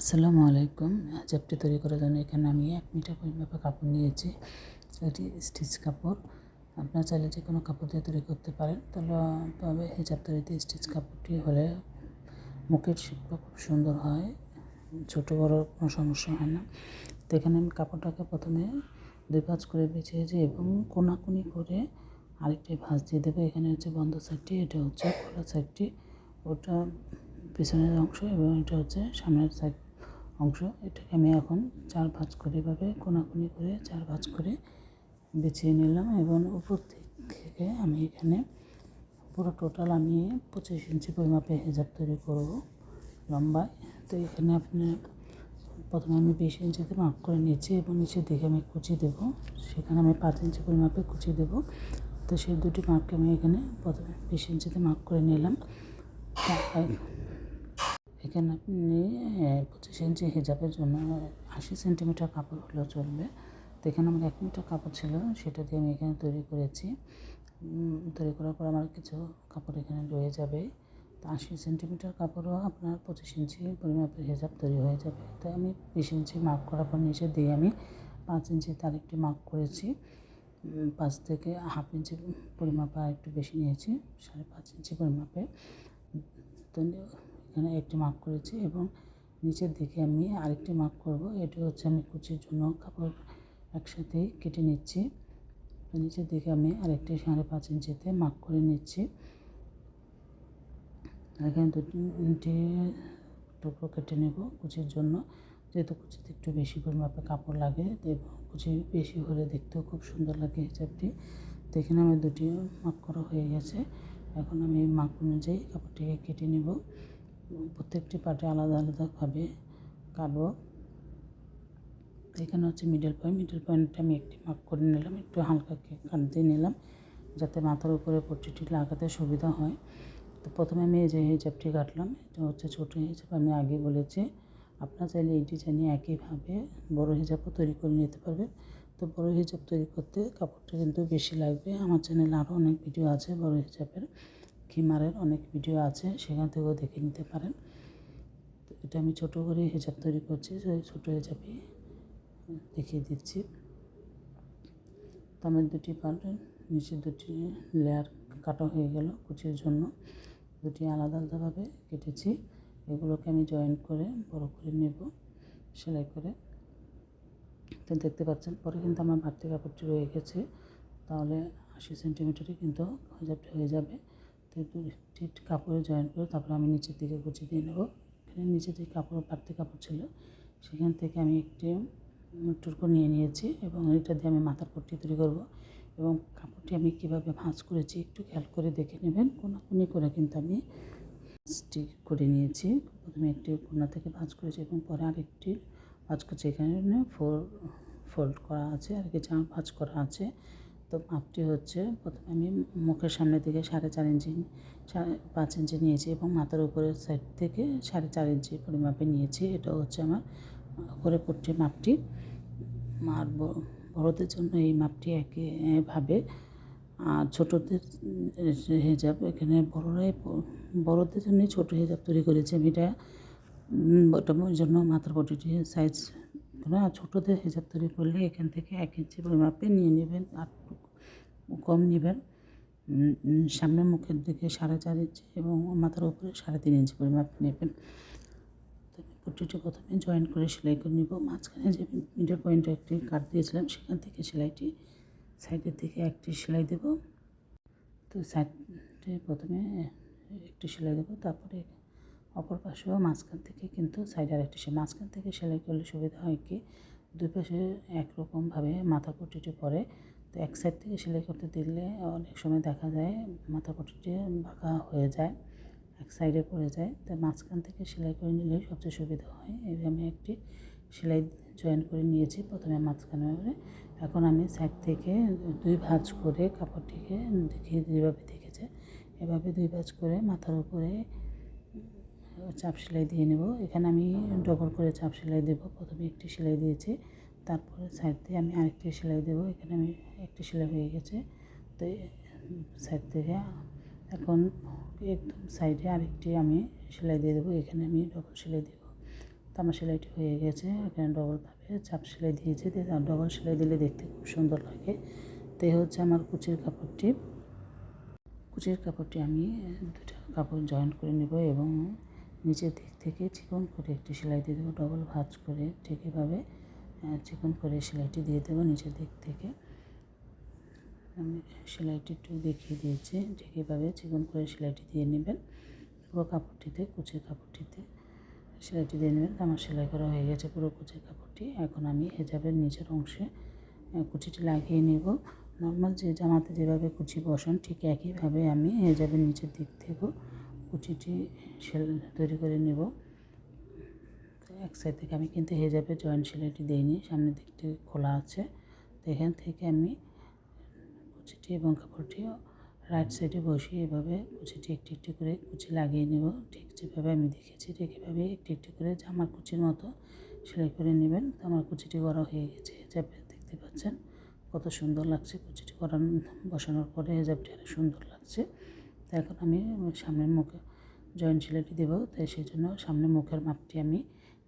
আসসালামু আলাইকুম। চ্যাপটি তৈরি করার জন্য এখানে আমি এক মিটার পরিমাপে কাপড় নিয়েছি। এটি স্টিচ কাপড়। আপনার চাইলে যে কোনো কাপড় দিয়ে তৈরি করতে পারেন। তাহলে, তবে হিজাব তৈরিতে স্টিচ কাপড়টি হলে মুখের শিল্প খুব সুন্দর হয়। ছোটো, বড় কোনো সমস্যা হয় না। তো এখানে আমি কাপড়টাকে প্রথমে দুই ভাঁজ করে বেছিয়েছি এবং কোনাকুনি করে আরেকটি ভাঁজ দিয়ে দেবো। এখানে হচ্ছে বন্ধ সাইডটি, এটা হচ্ছে খোলা সাইডটি, ওটা পিছনের অংশ এবং এটা হচ্ছে সামনের সাইড। অংশ। এটাকে আমি এখন চার ভাঁজ করে এভাবে কোনাকুনি করে চার ভাঁজ করে বেছিয়ে নিলাম এবং উপর থেকে আমি এখানে পুরো টোটাল আমি পঁচিশ ইঞ্চি পরিমাপে হেজাব তৈরি করব লম্বায়। তো এখানে আপনি প্রথমে আমি বিশ ইঞ্চিতে মাপ করে নিয়েছি এবং নিচের দিকে আমি কুচি দেবো। সেখানে আমি পাঁচ ইঞ্চি পরিমাপে কুচি দেবো। তো সেই দুটি মাপকে আমি এখানে প্রথমে বিশ ইঞ্চিতে মাপ করে নিলাম। এখানে আপনি পঁচিশ ইঞ্চি হিজাবের জন্য আশি সেন্টিমিটার কাপড় হলেও চলবে। তো এখানে আমার এক মিটার কাপড় ছিল, সেটা দিয়ে আমি এখানে তৈরি করেছি। তৈরি করার পর আমার কিছু কাপড় এখানে রয়ে যাবে। তো আশি সেন্টিমিটার কাপড়ও আপনার পঁচিশ ইঞ্চি পরিমাপের হিজাব তৈরি হয়ে যাবে। তাই আমি বিশ ইঞ্চি মার্ক করার পর নিচে দিয়ে আমি পাঁচ ইঞ্চি তার একটি মার্ক করেছি। পাঁচ থেকে হাফ ইঞ্চি পরিমাপে একটু বেশি নিয়েছি, সাড়ে পাঁচ ইঞ্চি পরিমাপে। তো এখানে একটি মার্ক করেছি এবং নিচের দিকে আমি আরেকটি মার্ক করব। এটা হচ্ছে আমি কুচির জন্য কাপড় একসাথেই কেটে নিচ্ছি। নিচের দিকে আমি আরেকটি সাড়ে পাঁচ ইঞ্চিতে মার্ক করে নিচ্ছি। এখানে দুটি টুকরো কেটে নেব কুচির জন্য। যেহেতু কুচিতে একটু বেশি পরিমাপে কাপড় লাগে কুচি বেশি হলে দেখতেও খুব সুন্দর লাগে হিসাবটি। তো এখানে আমি দুটি মাপ করা হয়ে গেছে। এখন আমি মাপ অনুযায়ী কাপড়টিকে কেটে নেব। প্রত্যেকটি পার্টে আলাদা আলাদাভাবে কাটবো। এখানে হচ্ছে মিডল পয়েন্ট মিডল পয়েন্টটা আমি একটি মাপ করে নিলাম, একটু হালকা কাট দিয়ে নিলাম, যাতে মাথার উপরে পট্টিটি লাগাতে সুবিধা হয়। তো প্রথমে আমি এই যে হিজাবটি কাটলাম, এটা হচ্ছে ছোটো হিজাব আমি আগে বলেছি। আপনার চাইলে এই ডিজাইনে একইভাবে বড় হিজাবও তৈরি করে নিতে পারবেন। তো বড় হিজাব তৈরি করতে কাপড়টা কিন্তু বেশি লাগবে। আমার চ্যানেলে আরও অনেক ভিডিও আছে বড় হিজাবের খিমারের অনেক ভিডিও আছে, সেখান থেকেও দেখে নিতে পারেন। তো এটা আমি ছোটো করে হিজাব তৈরি করছি সেই ছোটো হিজাবই দেখিয়ে দিচ্ছি। তো আমার দুটি পার্ট, নিচে দুটি লেয়ার কাটা হয়ে গেল কুচির জন্য। দুটি আলাদা আলাদাভাবে কেটেছি। এগুলোকে আমি জয়েন করে, বড় করে নেব, সেলাই করে। তো দেখতে পাচ্ছেন, পরে কিন্তু আমার বাড়তি কাপড়টি রয়ে গেছে। তাহলে আশি সেন্টিমিটারই কিন্তু হিজাবটি হয়ে যাবে। দুটি কাপড়ে জয়েন করে তারপরে আমি নিচের দিকে গুছিয়ে দিয়ে নেব। এখানে নিচে যে কাপড়, বাড়তি কাপড় ছিল, সেখান থেকে আমি একটি টুকরো নিয়ে নিয়েছি এবং এটা দিয়ে আমি মাথার পট্টি তৈরি করব এবং কাপড়টি আমি কীভাবে ভাঁজ করেছি একটু খেয়াল করে দেখে নেবেন। কোনাকুনি করে কিন্তু আমি স্টিক করে নিয়েছি। প্রথমে একটি কোনা থেকে ভাঁজ করেছি এবং পরে আরেকটি ভাঁজ করছি। এখানে ফোর, ফোল্ড করা আছে আর কি জামা ভাঁজ করা আছে। তো মাপটি হচ্ছে প্রথমে আমি মুখের সামনের দিকে সাড়ে চার ইঞ্চি পাঁচ ইঞ্চি নিয়েছি এবং মাথার উপরের সাইড থেকে সাড়ে চার ইঞ্চি পরিমাপে নিয়েছি। এটা হচ্ছে আমার করে পট্টির মাপটি। আর বড়দের জন্য এই মাপটি একইভাবে আর ছোটোদের হেজাব এখানে বড়রাই বড়দের জন্যই ছোটো হেজাব তৈরি করেছি আমি। এটা জন্য মাথার পটিটি সাইজ আর ছোটোদের হেজাব তৈরি করলে এখান থেকে এক ইঞ্চি পরিমাপে নিয়ে নেবেন, আর কম নেবেন। সামনের মুখের দিকে সাড়ে চার ইঞ্চি এবং মাথার উপরে সাড়ে তিন ইঞ্চি পরিমাপ নেবেন। পট্টিটি প্রথমে জয়েন করে সেলাই করে নিব। মাঝখানে যে মিডল পয়েন্টে একটি কাট দিয়েছিলাম, সেখান থেকে সেলাইটি সাইডের দিকে একটি সেলাই দেব। তো সাইডে প্রথমে একটি সেলাই দেবো, তারপরে অপর পাশেও মাঝখান থেকে কিন্তু সাইডে আরেকটি সে মাঝখান থেকে সেলাই করলে সুবিধা হয় কি? দুই পাশে একরকমভাবে মাথা পট্টিটি পরে। তো এক সাইড থেকে সেলাই করতে দিলে অনেক সময় দেখা যায় মাথা পট্টিটি বাঁকা হয়ে যায়, এক সাইডে পড়ে যায়। তাই মাঝখান থেকে সেলাই করে নিলে সবচেয়ে সুবিধা হয়। এই আমি একটি সেলাই জয়েন করে নিয়েছি প্রথমে মাঝখানে এখন আমি সাইড থেকে দুই ভাঁজ করে কাপড়টিকে দেখিয়ে যেভাবে দেখেছে। এভাবে দুই ভাঁজ করে মাথার উপরে চাপ সেলাই দিয়ে নেব। এখানে আমি ডবল করে চাপ সেলাই দেবো। প্রথমে একটি সেলাই দিয়েছি, তারপরে সাইড দিয়ে আমি আরেকটি সেলাই দেবো। এখানে আমি একটি সেলাই হয়ে গেছে। তো সাইড থেকে এখন একদম সাইডে আরেকটি আমি সেলাই দিয়ে দেবো। এখানে আমি ডবল সেলাই দেবো। তো তামা সেলাইটি হয়ে গেছে। এখানে ডবলভাবে চাপ সেলাই দিয়েছি। ডবল সেলাই দিলে দেখতে খুব সুন্দর লাগে। তো হচ্ছে আমার কুচির কাপড়টি। কুচির কাপড়টি আমি দুটো কাপড় জয়েন করে নেব এবং নিচের দিক থেকে চিকন করে একটি সেলাই দিয়ে দেবো ডবল ভাঁজ করে ঠিক এভাবে চিকন করে সেলাইটি দিয়ে দেবো নিচের দিক থেকে। আমি সেলাইটি একটু দেখিয়ে দিয়েছি, ঠিক এভাবে চিকন করে সেলাইটি দিয়ে নেবেন পুরো কাপড়টিতে কুচের কাপড়টিতে। সেলাইটি দিয়ে নেবেন, আমার সেলাই করা হয়ে গেছে পুরো কুচের কাপড়টি। এখন আমি হেজাবের নিচের অংশে কুচিটি লাগিয়ে নেব। নর্মাল যে জামাতে যেভাবে কুচি বসান ঠিক একইভাবে আমি হেজাবের নিচের দিক থেকেও কুচিটি সেল তৈরি করে নেব। এক সাইড থেকে আমি কিন্তু হেজাবের জয়েন্ট সেলাইটি দিইনি সামনের দিকটি খোলা আছে। তো এখান থেকে আমি কুচিটি এবং কাপড়টি রাইট সাইডে বসিয়ে এভাবে কুচিটি একটি একটি করে কুচি লাগিয়ে নেব। ঠিক যেভাবে আমি দেখেছি, ঠিক এভাবে একটি একটি করে জামার কুচির মতো সেলাই করে নেবেন। তো আমার কুচিটি করা হয়ে গেছে হেজাবে দেখতে পাচ্ছেন? কত সুন্দর লাগছে কুচিটি করানো বসানোর পরে হেজাবটি আরও সুন্দর লাগছে। তো এখন আমি সামনের মুখে জয়েন্ট সেলাইটি দেবো, তাই সেই জন্য সামনে মুখের মাপটি আমি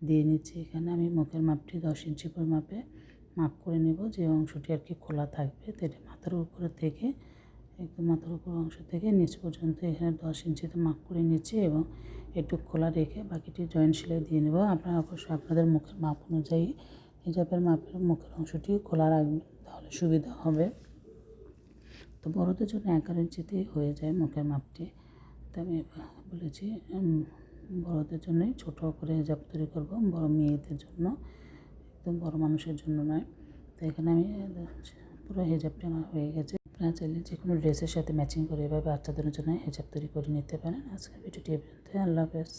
দিয়ে নিচ্ছি। এখানে আমি মুখের মাপটি দশ ইঞ্চি করে মাপে মাপ করে নেব, যে অংশটি আর কি খোলা থাকবে তো এটা মাথার উপরে থেকে, একদম মাথার উপর অংশ থেকে নিচ পর্যন্ত এখানে দশ ইঞ্চিতে মাপ করে নিচ্ছি এবং একটু খোলা রেখে বাকিটি জয়েন্ট সেলাই দিয়ে নেব। আপনারা অবশ্যই আপনাদের মুখের মাপ অনুযায়ী হিজাবের মাপের মুখের অংশটি খোলা রাখবেন, তাহলে সুবিধা হবে। তো বড়দের জন্য এগারো ইঞ্চিতেই হয়ে যায় মুখের মাপটি। তো আমি বলেছি বড়দের জন্যই, ছোটো করে হিজাব তৈরি করব, বড় মেয়েদের জন্য, একদম বড় মানুষের জন্য নয়। তো এখানে আমি, পুরো হেজাবটি আমার হয়ে গেছে। আপনারা চাইলে যে কোনো ড্রেসের সাথে ম্যাচিং করে এভাবে বাচ্চাদের জন্য হেজাব তৈরি করে নিতে পারেন। আজকের ভিডিওটি আল্লাহ হাফেজ।